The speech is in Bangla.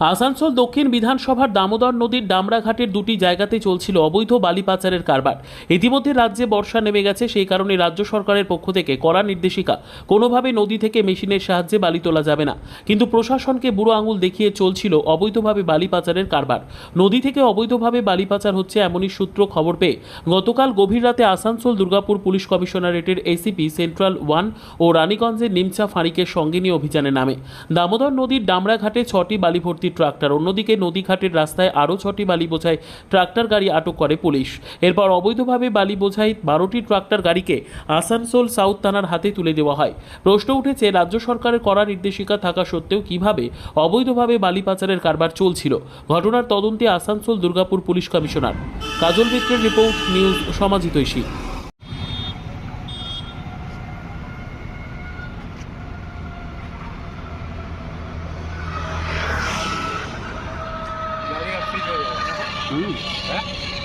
আসানসোল দক্ষিণ বিধানসভার দামোদর নদীর ডামরাঘাটের দুটি জায়গাতে চলছিল অবৈধ বালি পাচারের কারবার। ইতিমধ্যে রাজ্যে বর্ষা নেমে গেছে, সেই কারণে রাজ্য সরকারের পক্ষ থেকে কড়া নির্দেশিকা, কোনোভাবে নদী থেকে মেশিনের সাহায্যে বালি তোলা যাবে না। কিন্তু প্রশাসনকে বুড়ো আঙুল দেখিয়ে চলছিল অবৈধভাবে বালি পাচারের কারবার। নদী থেকে অবৈধভাবে বালি পাচার হচ্ছে এমনই সূত্র খবর পেয়ে গতকাল গভীর রাতে আসানসোল দুর্গাপুর পুলিশ কমিশনারেটের এসিপি সেন্ট্রাল ওয়ান ও রানীগঞ্জের নিমচা ফাঁড়িকে সঙ্গে নিয়ে অভিযানে নামে। দামোদর নদীর ডামরাঘাটে ছটি বালি ভর্তি ট্রাক্টর। অন্যদিকে নদীঘাটের রাস্তায় আরও ছটি বালি বোঝায় ট্রাক্টর গাড়ি আটক করে পুলিশ। এরপর অবৈধভাবে বালি বোঝাই বারোটি ট্রাক্টর গাড়িকে আসানসোল সাউথ থানার হাতে তুলে দেওয়া হয়। প্রশ্ন উঠেছে, রাজ্য সরকারের কড়া নির্দেশিকা থাকা সত্ত্বেও কীভাবে অবৈধভাবে বালি পাচারের কারবার চলছিল? ঘটনার তদন্তে আসানসোল দুর্গাপুর পুলিশ কমিশনার। কাজল মিত্রের রিপোর্ট, নিউজ সমাজিতৈষী गाड़ी 嗯。来